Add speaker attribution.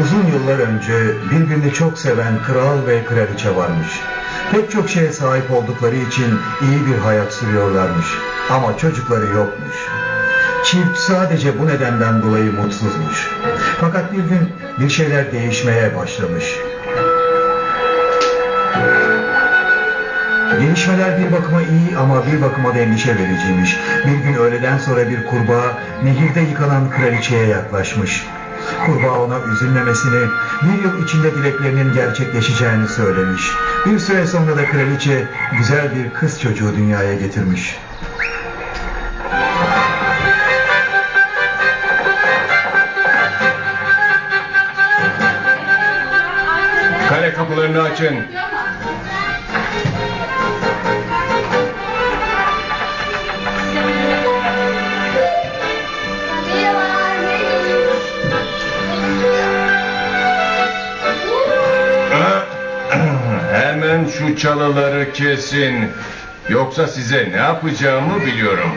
Speaker 1: Uzun yıllar önce birbirini çok seven kral ve kraliçe varmış. Pek çok şeye sahip oldukları için iyi bir hayat sürüyorlarmış. Ama çocukları yokmuş. Çift sadece bu nedenden dolayı mutsuzmuş. Fakat bir gün bir şeyler değişmeye başlamış. Gelişmeler bir bakıma iyi ama bir bakıma da endişe vericiymiş. Bir gün öğleden sonra bir kurbağa nehirde yıkanan kraliçeye yaklaşmış. Kurbağa ona üzülmemesini, bir yıl içinde dileklerinin gerçekleşeceğini söylemiş. Bir süre sonra da kraliçe güzel bir kız çocuğu dünyaya getirmiş.
Speaker 2: Kale kapılarını açın. Hemen şu çalıları kesin. Yoksa size ne yapacağımı biliyorum.